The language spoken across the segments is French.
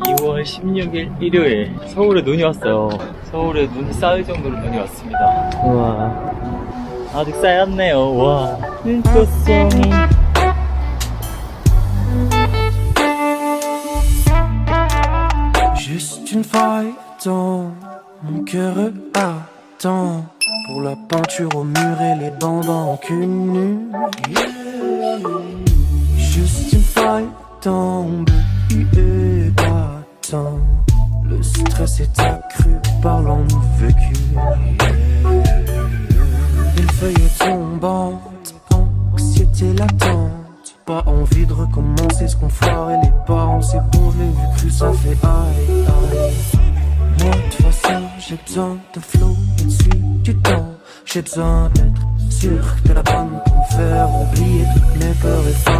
2월 16일 일요일 서울에 눈이 왔어요. 서울에 눈이 쌓일 정도로 눈이 왔습니다. 우와 아직 쌓였네요. 와 눈꽃송이 Juste une faille dans mon cœur attend pour la peinture au mur et les bandes qu'une nue. Juste une mon et. Le stress est accru par vécu. Une feuille tombante, anxiété latente. Pas envie de recommencer ce qu'on foirait les parents, c'est bon, je vu cru, ça fait aïe aïe. Moi, de toute façon, j'ai besoin de flow et de du temps. J'ai besoin d'être sûr que la bonne pour me faire oublier mes peurs et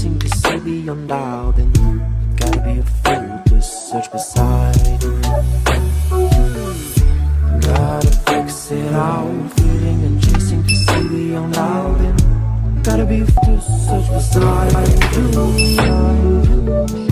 Feeling to see beyond doubt And gotta be a fool to search beside you Gotta fix it out. Feeling and chasing to see beyond out. And gotta be a fool to search beside you.